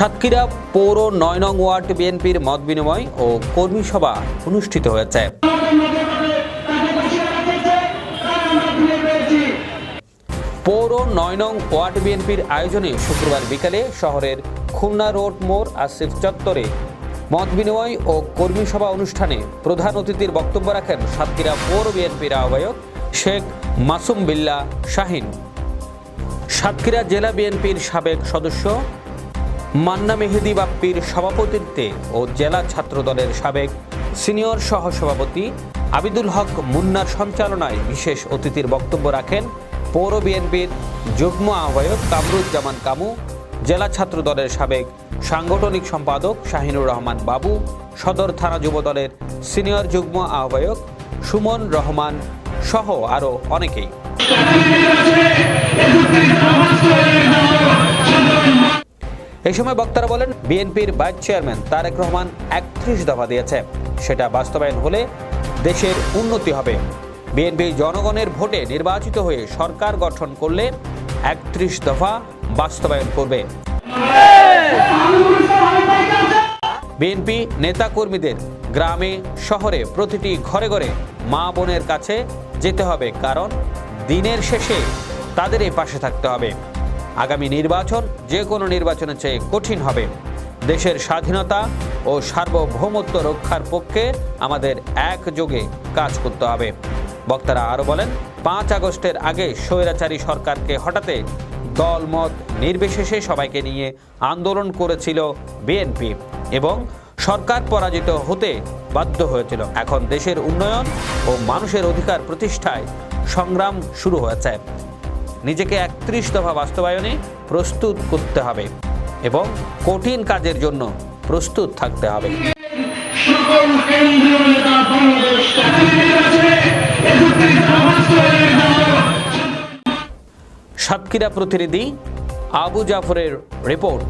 সাতক্ষীরা পৌর নয় নং ওয়ার্ড বিএনপির মত বিনিময় ও কর্মী সভা অনুষ্ঠিত হয়েছে। পৌর নয় নং ওয়ার্ড বিএনপির আয়োজনে শুক্রবার বিকালে শহরের খুলনা রোড মোড় আসিফ চত্বরে মত বিনিময় ও কর্মী সভা অনুষ্ঠানে প্রধান অতিথির বক্তব্য রাখেন সাতক্ষীরা পৌর বিএনপির আহ্বায়ক শেখ মাসুম বিল্লা শাহিন। সাতক্ষীরা জেলা বিএনপির সাবেক সদস্য মান্না মেহেদি বাপ্পির সভাপতিত্বে ও জেলা ছাত্র দলের সাবেক সিনিয়র সহসভাপতি আবিদুল হক মুন্নার সঞ্চালনায় বিশেষ অতিথির বক্তব্য রাখেন পৌর বিএনপির যুগ্ম আহ্বায়ক কামরুজ্জামান কামু, জেলা ছাত্র দলের সাবেক সাংগঠনিক সম্পাদক শাহিনুর রহমান বাবু, সদর থানা যুব দলের সিনিয়র যুগ্ম আহ্বায়ক সুমন রহমান সহ আরও অনেকেই। এই সময় বক্তারা বলেন, বিএনপির ভাইস চেয়ারম্যান তারেক রহমান একত্রিশ দফা দিয়েছে। সেটা বাস্তবায়ন হলে দেশের উন্নতি হবে। বিএনপি জনগণের ভোটে নির্বাচিত হয়ে সরকার গঠন করলে একত্রিশ দফা বাস্তবায়ন করবে। বিএনপি নেতাকর্মীদের গ্রামে, শহরে প্রতিটি ঘরে ঘরে মা বোনের কাছে যেতে হবে, কারণ দিনের শেষে তাদেরই পাশে থাকতে হবে। আগামী নির্বাচন যে কোনো নির্বাচনের চেয়ে কঠিন হবে। দেশের স্বাধীনতা ও সার্বভৌমত্ব রক্ষার পক্ষে আমাদের একযোগে কাজ করতে হবে। বক্তারা আরও বলেন, পাঁচ আগস্টের আগে স্বৈরাচারী সরকারকে হঠাতে দলমত নির্বিশেষে সবাইকে নিয়ে আন্দোলন করেছিল বিএনপি এবং সরকার পরাজিত হতে বাধ্য হয়েছিল। এখন দেশের উন্নয়ন ও মানুষের অধিকার প্রতিষ্ঠায় সংগ্রাম শুরু হয়েছে। নিজেকে একত্রিশ দফা বাস্তবায়নে প্রস্তুত করতে হবে এবং কঠিন কাজের জন্য প্রস্তুত থাকতে হবে। সাতক্ষীরা প্রতিনিধি আবু জাফরের রিপোর্ট।